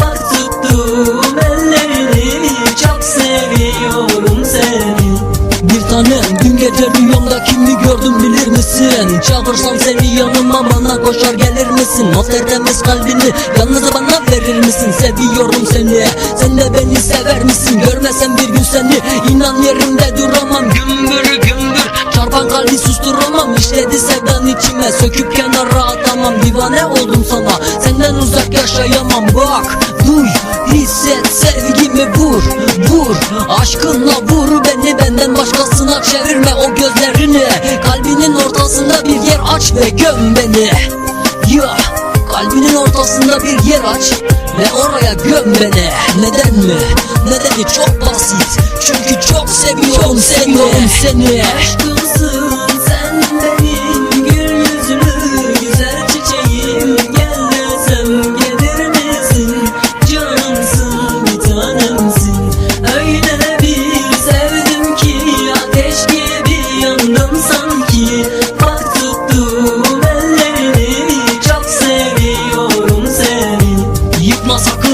Bak ellerini Çok seviyorum seni Bir tanem gün gece rüyamda kimi gördüm bilir misin? Çağırsam seni yanıma bana koşar gelir misin? O tertemiz kalbini yalnız bana verir misin? Seviyorum seni sen de beni sever misin? Görmesem bir gün seni inan yerimde duramam gümbür kalbi susturamam İşledi sevdan içime. Söküp kenara atamam Divane oldum sana. Senden uzak yaşayamam Bak. Duy hisset sevgimi vur Vur. Aşkınla vur beni benden başkasına çevirme o gözlerini. Kalbinin ortasında bir yer aç ve göm beni. Ya kalbinin ortasında bir yer aç ve oraya göm beni. Neden mi? Nedeni çok basit. Çünkü çok seviyorum seni. Seviyorum seni. Aşkımsın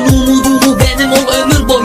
olsun benim ol ömür boyu